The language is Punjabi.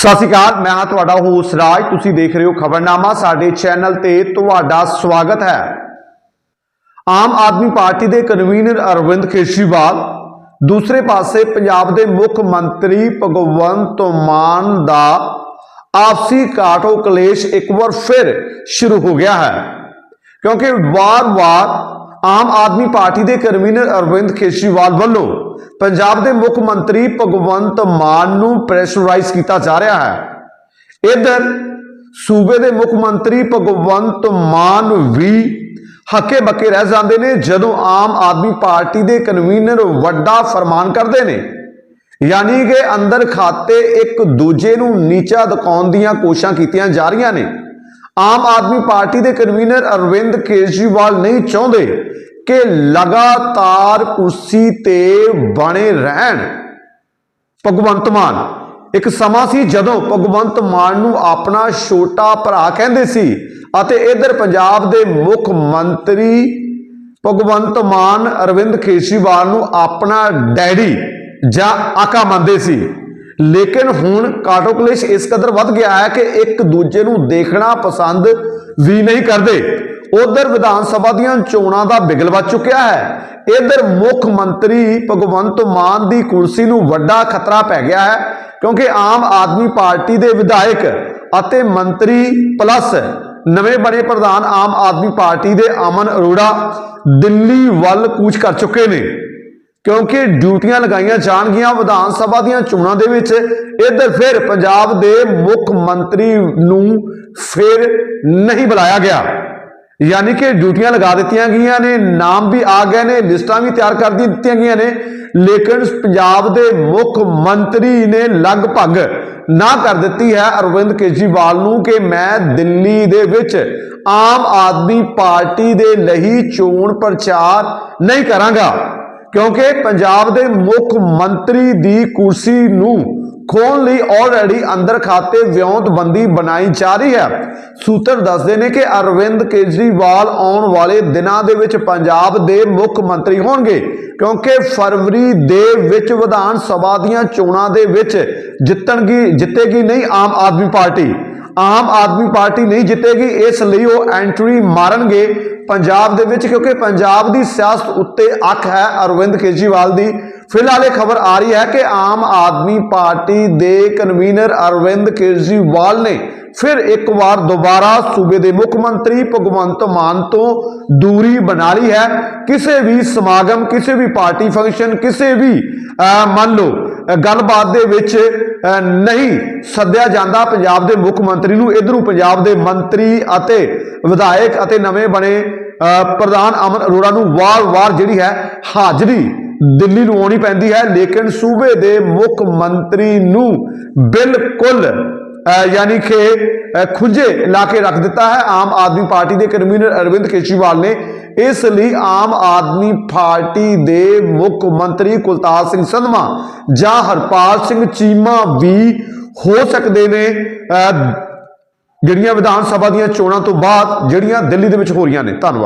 ਸਤਿ ਸ਼੍ਰੀ ਅਕਾਲ, ਮੈਂ ਹਾਂ ਤੁਹਾਡਾ ਹੋਸ਼ ਰਾਜ। ਤੁਸੀਂ ਦੇਖ ਰਹੇ ਹੋ ਖਬਰਨਾਮਾ, ਸਾਡੇ ਚੈਨਲ ਤੇ ਤੁਹਾਡਾ ਸਵਾਗਤ ਹੈ। ਆਮ ਆਦਮੀ ਪਾਰਟੀ ਦੇ ਕਨਵੀਨਰ ਅਰਵਿੰਦ ਕੇਜਰੀਵਾਲ, ਦੂਸਰੇ ਪਾਸੇ ਪੰਜਾਬ ਦੇ ਮੁੱਖ ਮੰਤਰੀ ਭਗਵੰਤ ਮਾਨ ਦਾ ਆਪਸੀ ਕਾਟੋ ਕਲੇਸ਼ ਇੱਕ ਵਾਰ ਫਿਰ ਸ਼ੁਰੂ ਹੋ ਗਿਆ ਹੈ। ਕਿਉਂਕਿ ਵਾਰ-ਵਾਰ ਆਮ ਆਦਮੀ ਪਾਰਟੀ ਦੇ ਕਨਵੀਨਰ ਅਰਵਿੰਦ ਕੇਜਰੀਵਾਲ ਵੱਲੋਂ ਪੰਜਾਬ ਦੇ ਮੁੱਖ ਮੰਤਰੀ ਭਗਵੰਤ ਮਾਨ ਨੂੰ ਪ੍ਰੈਸ਼ਰਾਈਜ਼ ਕੀਤਾ ਜਾ ਰਿਹਾ ਹੈ। ਇਧਰ ਸੂਬੇ ਦੇ ਮੁੱਖ ਮੰਤਰੀ ਭਗਵੰਤ ਮਾਨ ਵੀ ਹੱਕੇ ਬੱਕੇ ਰਹਿ ਜਾਂਦੇ ਨੇ ਜਦੋਂ ਆਮ ਆਦਮੀ ਪਾਰਟੀ ਦੇ ਕਨਵੀਨਰ ਵੱਡਾ ਫਰਮਾਨ ਕਰਦੇ ਨੇ। ਯਾਨੀ ਕਿ ਅੰਦਰ ਖਾਤੇ ਇੱਕ ਦੂਜੇ ਨੂੰ ਨੀਚਾ ਦਿਖਾਉਣ ਦੀਆਂ ਕੋਸ਼ਿਸ਼ਾਂ ਕੀਤੀਆਂ ਜਾ ਰਹੀਆਂ ਨੇ। ਆਮ ਆਦਮੀ ਪਾਰਟੀ ਦੇ ਕਨਵੀਨਰ ਅਰਵਿੰਦ ਕੇਜਰੀਵਾਲ ਨਹੀਂ ਚਾਹੁੰਦੇ ਕਿ ਲਗਾਤਾਰ ਕੁਰਸੀ ਤੇ ਬਣੇ ਰਹਿਣ। ਭਗਵੰਤ ਮਾਨ, ਇੱਕ ਸਮਾਂ ਸੀ ਜਦੋਂ ਭਗਵੰਤ ਮਾਨ ਨੂੰ ਆਪਣਾ ਛੋਟਾ ਭਰਾ ਕਹਿੰਦੇ ਸੀ ਅਤੇ ਇਧਰ ਪੰਜਾਬ ਦੇ ਮੁੱਖ ਮੰਤਰੀ ਭਗਵੰਤ ਮਾਨ ਅਰਵਿੰਦ ਕੇਜਰੀਵਾਲ ਨੂੰ ਆਪਣਾ ਡੈਡੀ ਜਾਂ ਆਕਾ ਮੰਨਦੇ ਸੀ। ਲੇਕਿਨ ਹੁਣ ਕਾਟੋ ਕਲੇਸ਼ ਇਸ ਕਦਰ ਵੱਧ ਗਿਆ ਹੈ ਕਿ ਇੱਕ ਦੂਜੇ ਨੂੰ ਦੇਖਣਾ ਪਸੰਦ ਵੀ ਨਹੀਂ ਕਰਦੇ। ਉਧਰ ਵਿਧਾਨ ਸਭਾ ਦੀਆਂ ਚੋਣਾਂ ਦਾ ਬਿਗਲ ਵੱਜ ਚੁੱਕਿਆ ਹੈ। ਇਧਰ ਮੁੱਖ ਮੰਤਰੀ ਭਗਵੰਤ ਮਾਨ ਦੀ ਕੁਰਸੀ ਨੂੰ ਵੱਡਾ ਖਤਰਾ ਪੈ ਗਿਆ ਹੈ ਕਿਉਂਕਿ ਆਮ ਆਦਮੀ ਪਾਰਟੀ ਦੇ ਵਿਧਾਇਕ ਅਤੇ ਮੰਤਰੀ ਪਲੱਸ ਨਵੇਂ ਬਣੇ ਪ੍ਰਧਾਨ ਆਮ ਆਦਮੀ ਪਾਰਟੀ ਦੇ ਅਮਨ ਅਰੋੜਾ ਦਿੱਲੀ ਵੱਲ ਕੂਚ ਕਰ ਚੁੱਕੇ ਨੇ। ਕਿਉਂਕਿ ਡਿਊਟੀਆਂ ਲਗਾਈਆਂ ਜਾਣਗੀਆਂ ਵਿਧਾਨ ਸਭਾ ਦੀਆਂ ਚੋਣਾਂ ਦੇ ਵਿੱਚ, ਇੱਧਰ ਫਿਰ ਪੰਜਾਬ ਦੇ ਮੁੱਖ ਮੰਤਰੀ ਨੂੰ ਫਿਰ ਨਹੀਂ ਬੁਲਾਇਆ ਗਿਆ। ਯਾਨੀ ਕਿ ਡਿਊਟੀਆਂ ਲਗਾ ਦਿੱਤੀਆਂ ਗਈਆਂ ਨੇ, ਨਾਮ ਵੀ ਆ ਗਏ ਨੇ, ਲਿਸਟਾਂ ਵੀ ਤਿਆਰ ਕਰ ਦਿੱਤੀਆਂ ਗਈਆਂ ਨੇ, ਲੇਕਿਨ ਪੰਜਾਬ ਦੇ ਮੁੱਖ ਮੰਤਰੀ ਨੇ ਲਗਭਗ ਨਾ ਕਰ ਦਿੱਤੀ ਹੈ ਅਰਵਿੰਦ ਕੇਜਰੀਵਾਲ ਨੂੰ ਕਿ ਮੈਂ ਦਿੱਲੀ ਦੇ ਵਿੱਚ ਆਮ ਆਦਮੀ ਪਾਰਟੀ ਦੇ ਲਈ ਚੋਣ ਪ੍ਰਚਾਰ ਨਹੀਂ ਕਰਾਂਗਾ। ਕਿਉਂਕਿ ਪੰਜਾਬ ਦੇ ਮੁੱਖ ਮੰਤਰੀ ਦੀ ਕੁਰਸੀ ਨੂੰ ਖੋਣ ਲਈ ਆਲਰੇਡੀ ਅੰਦਰ ਖਾਤੇ ਵਿਉਂਤਬੰਦੀ ਬਣਾਈ ਜਾ ਰਹੀ ਹੈ। ਸੂਤਰ ਦੱਸਦੇ ਨੇ ਕਿ ਅਰਵਿੰਦ ਕੇਜਰੀਵਾਲ ਆਉਣ ਵਾਲੇ ਦਿਨਾਂ ਦੇ ਵਿੱਚ ਪੰਜਾਬ ਦੇ ਮੁੱਖ ਮੰਤਰੀ ਹੋਣਗੇ, ਕਿਉਂਕਿ ਫਰਵਰੀ ਦੇ ਵਿੱਚ ਵਿਧਾਨ ਸਭਾ ਦੀਆਂ ਚੋਣਾਂ ਦੇ ਵਿੱਚ ਜਿੱਤਣਗੀ ਜਿੱਤੇਗੀ ਨਹੀਂ ਆਮ ਆਦਮੀ ਪਾਰਟੀ। ਆਮ ਆਦਮੀ ਪਾਰਟੀ ਨਹੀਂ ਜਿੱਤੇਗੀ, ਇਸ ਲਈ ਉਹ ਐਂਟਰੀ ਮਾਰਨਗੇ ਪੰਜਾਬ ਦੇ ਵਿੱਚ, ਕਿਉਂਕਿ ਪੰਜਾਬ ਦੀ ਸਿਆਸਤ ਉੱਤੇ ਅੱਖ ਹੈ ਅਰਵਿੰਦ ਕੇਜਰੀਵਾਲ ਦੀ। ਫਿਲਹਾਲ ਇਹ ਖਬਰ ਆ ਰਹੀ ਹੈ ਕਿ ਆਮ ਆਦਮੀ ਪਾਰਟੀ ਦੇ ਕਨਵੀਨਰ ਅਰਵਿੰਦ ਕੇਜਰੀਵਾਲ ਨੇ ਫਿਰ ਇੱਕ ਵਾਰ ਦੁਬਾਰਾ ਸੂਬੇ ਦੇ ਮੁੱਖ ਮੰਤਰੀ ਭਗਵੰਤ ਮਾਨ ਤੋਂ ਦੂਰੀ ਬਣਾ ਲਈ ਹੈ। ਕਿਸੇ ਵੀ ਸਮਾਗਮ, ਕਿਸੇ ਵੀ ਪਾਰਟੀ ਫੰਕਸ਼ਨ, ਕਿਸੇ ਵੀ ਮੰਨ ਲਓ ਗੱਲਬਾਤ ਦੇ ਵਿੱਚ ਨਹੀਂ, ਸੱਦਿਆ ਜਾਂਦਾ ਪੰਜਾਬ ਦੇ ਮੁੱਖ ਮੰਤਰੀ ਨੂੰ। ਇਧਰੋਂ ਪੰਜਾਬ ਦੇ ਮੰਤਰੀ ਅਤੇ ਵਿਧਾਇਕ ਅਤੇ ਨਵੇਂ ਬਣੇ ਪ੍ਰਧਾਨ ਅਮਨ ਅਰੋੜਾ ਨੂੰ ਵਾਰ-ਵਾਰ ਜਿਹੜੀ ਹੈ ਹਾਜ਼ਰੀ ਦਿੱਲੀ ਨੂੰ ਆਉਣੀ ਪੈਂਦੀ ਹੈ। ਲੇਕਿਨ ਸੂਬੇ ਦੇ ਮੁੱਖ ਮੰਤਰੀ ਨੂੰ ਬਿਲਕੁਲ ਯਾਨੀ ਕਿ ਅਹ, ਖੁੰਝੇ ਲਾ ਕੇ ਰੱਖ ਦਿੱਤਾ ਹੈ। ਆਮ ਆਦਮੀ ਪਾਰਟੀ ਦੇ ਕਨਵੀਨਰ ਅਰਵਿੰਦ ਕੇਜਰੀਵਾਲ ਨੇ ਇਸ ਲਈ ਆਮ ਆਦਮੀ ਪਾਰਟੀ ਦੇ ਮੁੱਖ ਮੰਤਰੀ ਕੁਲਤਾਰ ਸਿੰਘ ਸੰਧਮਾ ਜਾਂ ਹਰਪਾਲ ਸਿੰਘ ਚੀਮਾ ਵੀ ਹੋ ਸਕਦੇ ਨੇ ਜਿਹੜੀਆਂ ਵਿਧਾਨ ਸਭਾ ਦੀਆਂ ਚੋਣਾਂ ਤੋਂ ਬਾਅਦ ਜਿਹੜੀਆਂ ਦਿੱਲੀ ਦੇ ਵਿੱਚ ਹੋ ਰਹੀਆਂ ਨੇ। ਧੰਨਵਾਦ।